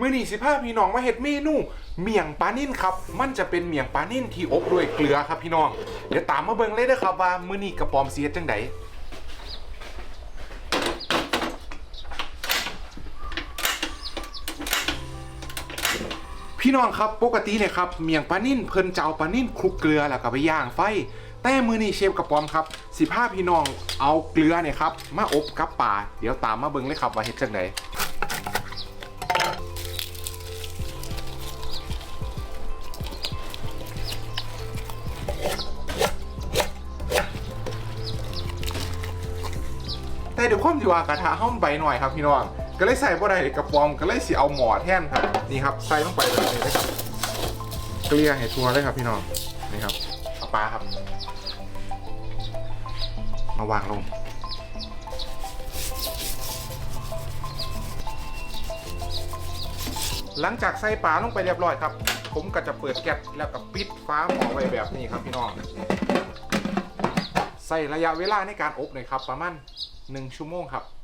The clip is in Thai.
มื้อนี้สิพาพี่น้องมาเฮ็ดเมนูเมี่ยงปลานิ่นครับ มันจะเป็นเมี่ยงปลานิ่นที่อบด้วยเกลือครับพี่น้อง เดี๋ยวตามมาเบิ่งเลยเด้อครับว่ามื้อนี้กระปอมเฮ็ดจังไดพี่น้องครับปกติเนี่ยครับเมี่ยงปลานิ่นเพิ่นจะเอาปลานิ่นคลุกเกลือแล้วก็ไปย่างไฟ แต่มือนี้เชฟกระป๋อมครับสิพาพี่น้องเอาเกลือเนี่ยครับมาอบกับป่าเดี๋ยวตามมาเบิ่งเลยครับว่าเฮ็ดจังได แต่เดี๋ยวความที่ว่ากระทะห้อมใบหน่อยครับพี่น้องก็เลยใส่บ่ได้กระป๋อมก็เลยสิเอาหมอแท่นครับนี่ครับใส่ลงไปแบบนี้เลยครับเกลี่ยให้ทัวเลยครับพี่น้องนี่ครับเอาปลาครับ มาวางลงหลังจากใส่ปลาลงไปเรียบร้อยครับ ผมก็จะเปิดแก๊สแล้วก็ปิดฟ้าหม้อไว้แบบนี้ครับพี่น้อง ใส่ระยะเวลาในการอบหน่อยครับประมาณ 1ชั่วโมงครับ